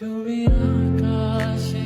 তুমি আকাশে